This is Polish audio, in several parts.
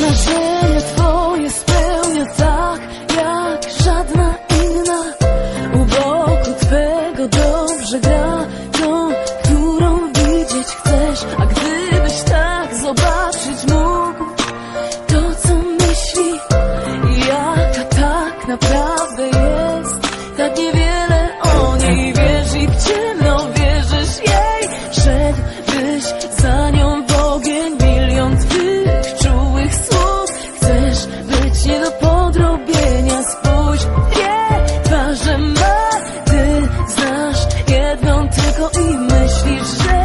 Marzenia twoje spełnia tak, jak żadna inna. U boku twego dobrze gra Tą, którą widzieć chcesz. A gdybyś tak zobaczyć mógł To co myśli? I jaka tak naprawdę jest? Tak niewiele o niej wiesz i w ciemno wierzysz jej. Szedłbyś go eat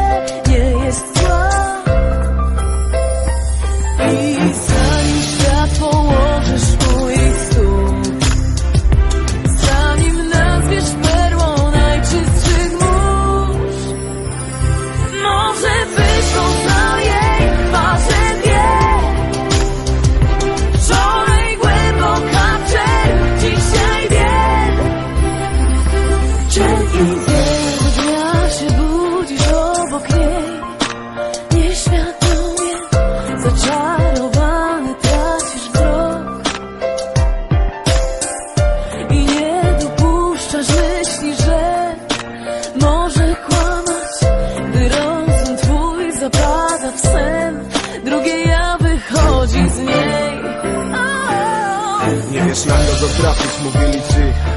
Nie wiesz na kogo trafić, mówili ci.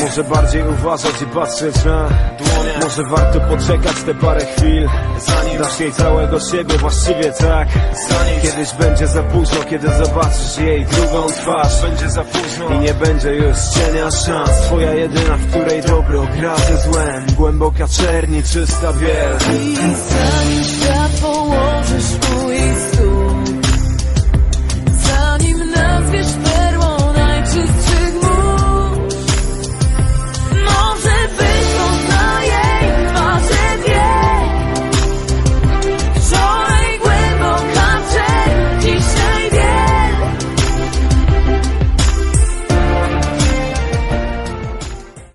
Może bardziej uważać i patrzeć na dłonie Może warto poczekać te parę chwil. Zanim dasz jej całego siebie, właściwie tak? Zanim kiedyś będzie za późno, kiedy zobaczysz jej drugą twarz. Będzie za późno. I nie będzie już cienia szans. Twoja jedyna, w której dobro gra ze złem. Głęboka czerni, czysta biel I zanim świat położysz